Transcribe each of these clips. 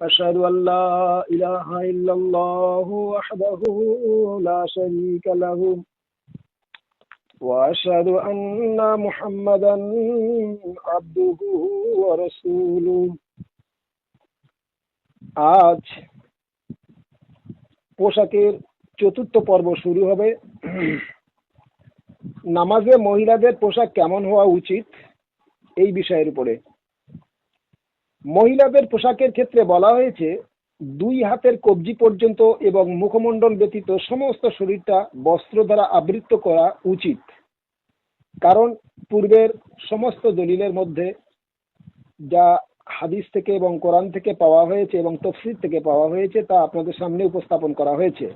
أشهد أن لا إله إلا الله وحده لا شريك له وأشهد أن محمدا عبده ورسوله আজ পোশাকের চতুর্থ পর্ব শুরু হবে নামাজে মহিলাদের পোশাক কেমন হওয়া উচিত এই বিষয়ের উপরে মহিলাদের পোশাকের ক্ষেত্রে বলা হয়েছে, দুই হাতের কবজি পর্যন্ত এবং মুখমণ্ডল ব্যতীত সমস্ত শরীরটা বস্ত্র দ্বারা আবৃত করা উচিত। কারণ পূর্বের সমস্ত দলিলের মধ্যে যা হাদিস থেকে এবং কোরআন থেকে পাওয়া হয়েছে এবং তফসির থেকে পাওয়া হয়েছে, তা আপনাদের সামনে উপস্থাপন করা হয়েছে।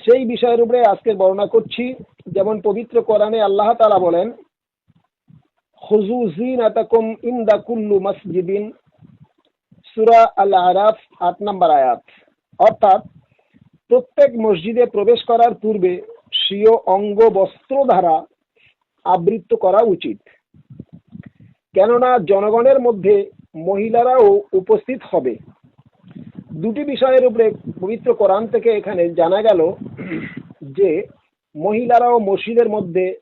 সেই বিষয়ের উপরে আজকের বর্ণনা করছি। যেমন পবিত্র কোরআনে আল্লাহ তালা বলেন খুজু জিনাতাকুম ইনদা কুল্লু মসজিদিন। সুরা আল আরাফ আট নম্বর আয়াত। অর্থাৎ, প্রত্যেক মসজিদে প্রবেশ করার পূর্বে স্বীয় অঙ্গ বস্ত্র দ্বারা আবৃত্ত করা উচিত। কেননা, জনগণের মধ্যে মহিলারাও উপস্থিত হবে। দুটি বিষয়ের উপরে পবিত্র কোরআন থেকে এখানে জানা গেল যে, মহিলারাও মসজিদের মধ্যে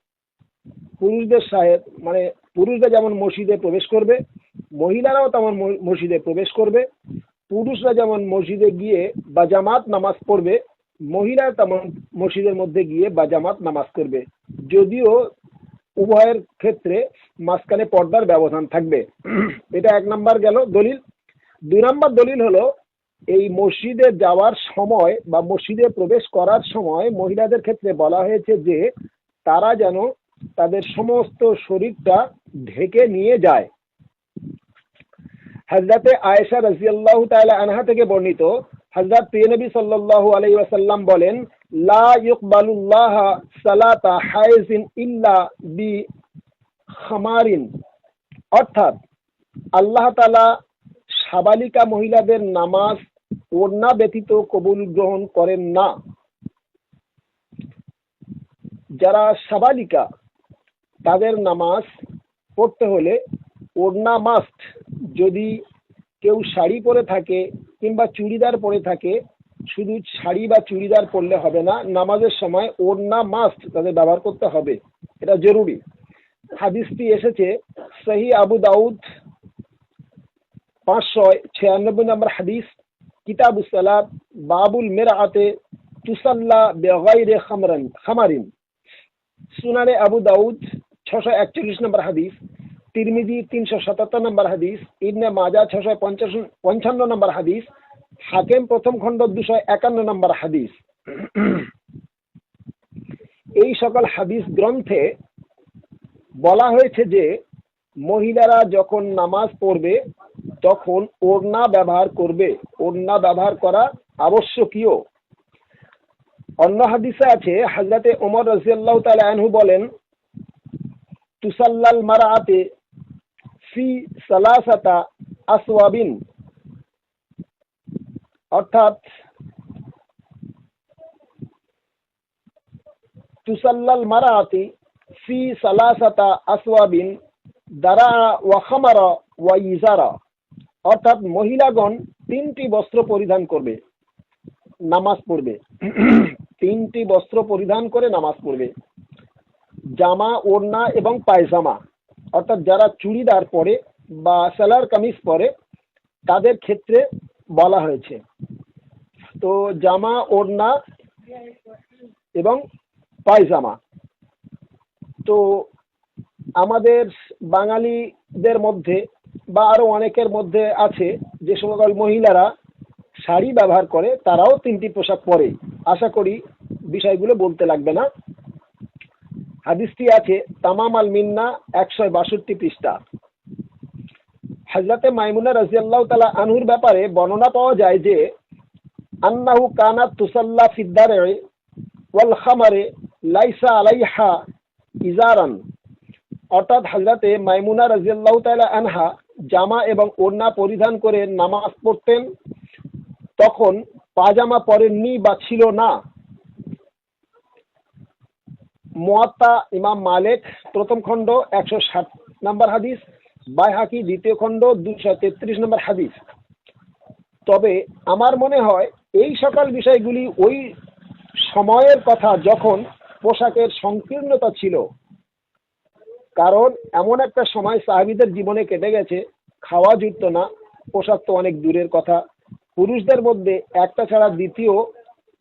পুরুষদের সাহেব মানে পুরুষরা যেমন মসজিদে প্রবেশ করবে, মহিলারাও তেমন মসজিদে প্রবেশ করবে, পুরুষরা যেমন মসজিদে গিয়ে বা জামাত নামাজ পড়বে মহিলা তেমন মসজিদের মধ্যে গিয়ে বা জামাত নামাজ করবে। যদিও উভয়ের ক্ষেত্রে মাঝখানে পর্দার ব্যবধান থাকবে। এটা এক নাম্বার গেল দলিল। দুই নাম্বার দলিল হলো, এই মসজিদে যাওয়ার সময় বা মসজিদে প্রবেশ করার সময় মহিলাদের ক্ষেত্রে বলা হয়েছে যে, তারা যেন তাদের সমস্ত শরীরটা ঢেকে নিয়ে যায়। হজরতে আয়েশা রাজিয়াল্লাহ তাআলা আনহা থেকে বর্ণিত হজরত প্রিয়নবী সাল্লাল্লাহু আলাইহি ওয়াসাল্লাম বলেন, লা সালাতা ইল্লা বি খামারিন। অর্থাৎ আল্লাহ তাআলা সাবালিকা মহিলাদের নামাজ ওড়না ব্যতীত কবুল গ্রহণ করেন না। যারা সাবালিকা তাদের নামাজ পড়তে হলে ওড়না মাস্ট যদি কেউ শাড়ি পরে থাকে কিংবা চুড়িদার পরে থাকে, শুধু শাড়ি বা চুড়িদার পরলে হবে না, নামাজের সময় ওড়না মাস্ট তাদের ব্যবহার করতে হবে। এটা জরুরি। হাদিসটি এসেছে সহি আবু দাউদ পাঁচশো ছিয়ানব্বই নম্বর হাদিস, কিতাব সালাদ বাবুল মেরাতে তুসাল্লা বেগাইরে খামরান খামারিন। সুনানে আবু দাউদ ছশো একচল্লিশ নম্বর হাদিস, তিরমিজি তিনশো সাতাত্তর নম্বর হাদিস, ইবনে মাজা ছশো পঞ্চাশ পঞ্চান্ন নম্বর হাদিস, হাকেম প্রথম খণ্ড দুশো একান্ন নম্বর হাদিস। এই সকল হাদিস গ্রন্থে বলা হয়েছে যে, মহিলারা যখন নামাজ পড়বে, তখন ওড়না ব্যবহার করবে। ওড়না ব্যবহার করা আবশ্যকীয়। অন্য হাদিসে আছে হাজরাতে ওমর রাজিয়াল্লাহ তালা আনহু বলেন তুসাল্লাল মারাতে ফি সালাসাতা আসওয়াবিন। অর্থাৎ তুসাল্লাল মারাতি ফি সালাসাতা আসওয়াবিন দারা ওয়া খামারা ওয়া ইজারা। অর্থাৎ মহিলাগণ তিনটি বস্ত্র পরিধান করবে, নামাজ পড়বে। তিনটি বস্ত্র পরিধান করে নামাজ পড়বে। জামা, ওড়না এবং পায়জামা। অর্থাৎ যারা চুড়িদার পরে বা সেলার কামিজ পরে, তাদের ক্ষেত্রে বলা হয়েছে। তো জামা, ওড়না এবং পায়জামা। তো আমাদের বাঙালিদের মধ্যে বা আরও অনেকের মধ্যে আছে, যে সকল মহিলারা শাড়ি ব্যবহার করে, তারাও তিনটি পোশাক পরে। আশা করি বিষয়গুলো বলতে লাগবে না। হাদিসটি আছে, তামাম আল মিন্না একশো বাষট্টি পৃষ্ঠা। হাজরাতে মাইমুনা রাজিয়াল্লাহ তালা আনহুর ব্যাপারে বর্ণনা পাওয়া যায় যে, আন্নাহু কানা তুসাল্লা ফিদ্দারে ওয়াল খামারে লাইসা আলাইহা ইজারান। অর্থাৎ হাজরাতে মাইমুনা রাজিয়াল্লাহ তালা আনহা জামা এবং ওড়না পরিধান করে নামাজ পড়তেন, তখন পাজামা পরেননি বা ছিল না। মোয়াত্তা ইমাম মালেক, প্রথম খণ্ড, একশো ষাট নাম্বার হাদিস, বাইহাকি, দ্বিতীয় খণ্ড দুশো তেত্রিশ নম্বর হাদিস। তবে আমার মনে হয়, এই সকল বিষয়গুলি ওই সময়ের কথা যখন পোশাকের সংকীর্ণতা ছিল, কারণ এমন একটা সময় সাহাবিদের জীবনে কেটে গেছে, খাওয়া জুটতো না, পোশাক তো অনেক দূরের কথা, পুরুষদের মধ্যে একটা ছাড়া দ্বিতীয়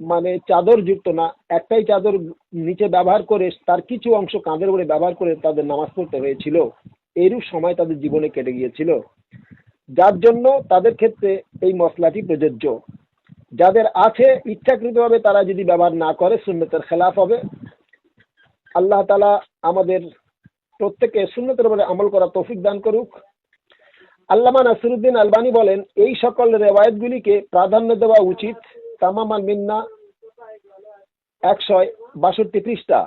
মানে চাদর যুক্ত না, একটাই চাদর নিচে ব্যবহার করে তার কিছু অংশ কাঁধের উপরে ব্যবহার করে তাদের নামাজ পড়তে হয়েছিল। এরূপ সময় তাদের জীবনে কেটে গিয়েছিল। যার জন্য তাদের ক্ষেত্রে এই মশলাটি প্রযোজ্য। যাদের আছে, ইচ্ছাকৃতভাবে তারা যদি ব্যবহার না করে, সুন্নতের খেলাফ হবে। আল্লাহ তালা আমাদের প্রত্যেকে সুন্নতের উপরে আমল করা তৌফিক দান করুক। আল্লামা নাসিরুদ্দিন আলবানি বলেন, এই সকল রেওয়ায়তগুলিকে প্রাধান্য দেওয়া উচিত। তামামান মিন্না একশো বাষট্টি পৃষ্ঠা।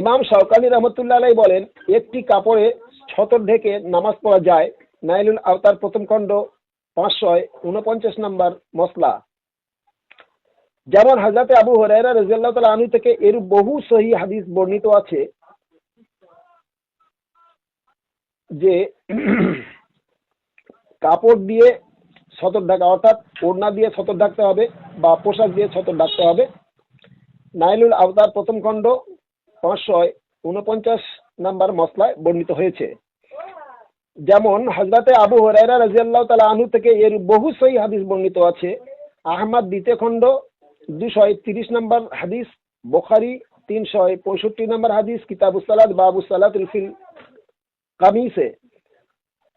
ইমাম শওকানি রহমতুল্লাহ আলাই বলেন, একটি কাপড়ে ছতর ঢেকে নামাজ পড়া যায়, নাইলুল আওতার প্রথম খণ্ড পাঁচশো উনপঞ্চাশ নম্বর মশলা যেমন হাজরাতে আবু হরাইরা রাজিয়াল্লাহ তালা আনু থেকে এর বহু সহি হাদিস বর্ণিত আছে যে, কাপড় দিয়ে সতর ঢাকা অর্থাৎ ওড়না দিয়ে সতর ঢাকতে হবে বা পোশাক দিয়ে সতর ঢাকতে হবে। নাইলুল আবতার প্রথম খণ্ড পাঁচশো উনপঞ্চাশ নাম্বার মশলায় বর্ণিত হয়েছে। যেমন হজরতে আবু হরাইরা রাজিয়াল্লাহ তালা আনু থেকে এর বহু সহি হাদিস বর্ণিত আছে। আহমদ দ্বিতীয় খণ্ড দুশো তিরিশ নম্বর হাদিস, বোখারি তিনশো পঁয়ষট্টি নম্বর হাদিস কিতাবুসালাদ বাবু সালাত ফিল কামিসে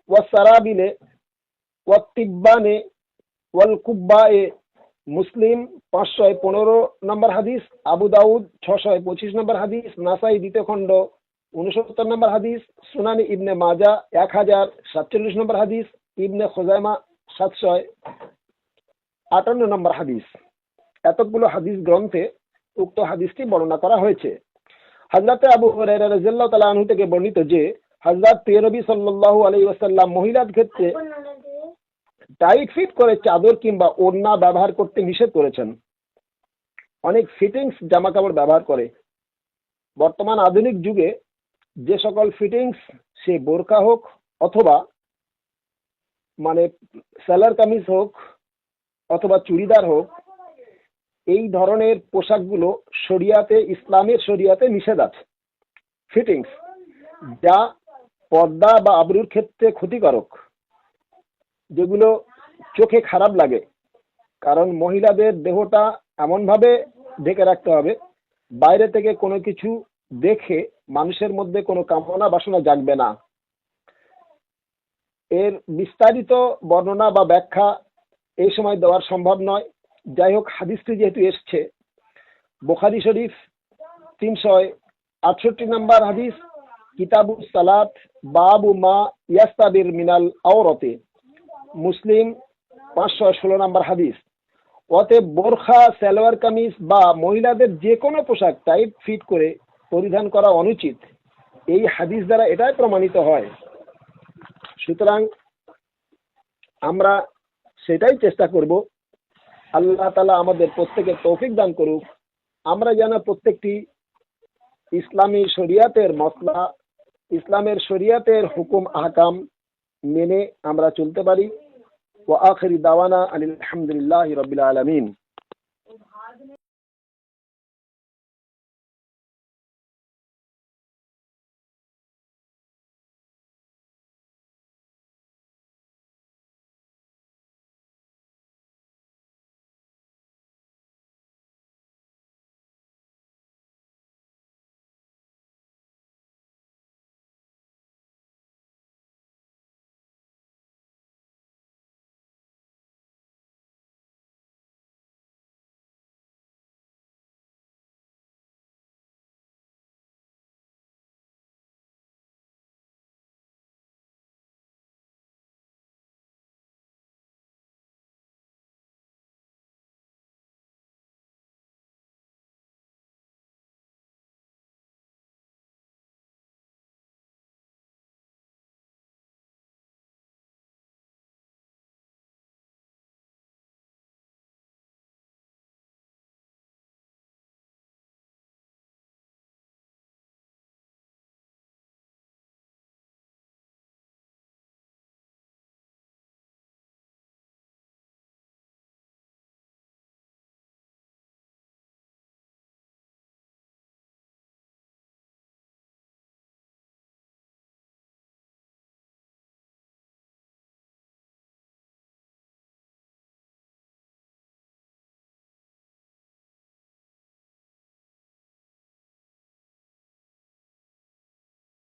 ওয়াসারাবিলে ওয়াতিব্বানে ওয়াল কুব্বায়ে মুসলিম পাঁচশো পনেরো নম্বর হাদিস, আবু দাউদ ছশো পঁচিশ নম্বর হাদিস, নাসাই দ্বিতীয় খণ্ড উনসত্তর নম্বর হাদিস, সুনানি ইবনে মাজা এক হাজার সাতচল্লিশ নম্বর হাদিস, ইবনে খোজাইমা সাতশো আটান্ন নম্বর হাদিস। এতগুলো হাদিস গ্রন্থে উক্ত হাদিসটি বর্ণনা করা হয়েছে। হাজরাতে আবু হরাইরা তাআলা আনহু থেকে বর্ণিত যে, হযরত প্রিয়নবী সাল্লাল্লাহু আলাইহি ওয়াসাল্লাম মহিলার ক্ষেত্রে টাইট ফিট করে চাদর কিংবা ওড়না ব্যবহার করতে নিষেধ করেছেন। অনেক ফিটিংস জামা কাপড় ব্যবহার করে। বর্তমান আধুনিক যুগে যে সকল ফিটিংস সে বোরকা হোক অথবা মানে সেলার কামিজ হোক অথবা চুড়িদার হোক, এই ধরনের পোশাকগুলো শরিয়াতে, ইসলামের শরিয়াতে নিষেধ আছে। ফিটিংস যা পর্দা বা আবরুর ক্ষেত্রে ক্ষতিকারক। যেগুলো চোখে খারাপ লাগে। কারণ মহিলাদের দেহটা এমনভাবে ঢেকে রাখতে হবে, বাইরে থেকে কোনো কিছু দেখে মানুষের মধ্যে কোনো কামনা বাসনা জাগবে না। এর বিস্তারিত বর্ণনা বা ব্যাখ্যা এই সময় দেওয়ার সম্ভব নয়। যাই হোক, হাদিসটি যেহেতু এসছে, বোখারি শরীফ তিনশো আটষট্টি নম্বর হাদিস কিতাবু সালাত, বাবু মা ইয়াস্তাবির মিনাল আওরতে। মুসলিম পাঁচশো ষোলো নম্বর হাদিস। অতএব বোরখা, সালোয়ার কামিজ বা মহিলাদের যে কোনো পোশাক টাইট ফিট করে পরিধান করা অনুচিত। এই হাদিস দ্বারা এটাই প্রমাণিত হয়। সুতরাং আমরা সেটাই চেষ্টা করব। আল্লাহ তালা আমাদের প্রত্যেকে তৌফিক দান করুক। আমরা যেন প্রত্যেকটি ইসলামী শরিয়াতের মশলা ইসলামের শরিয়াতের হুকুম, আহকাম মেনে আমরা চলতে পারি ও আখরি দাওয়ানা আলহামদুলিল্লাহ রবিল আলমিন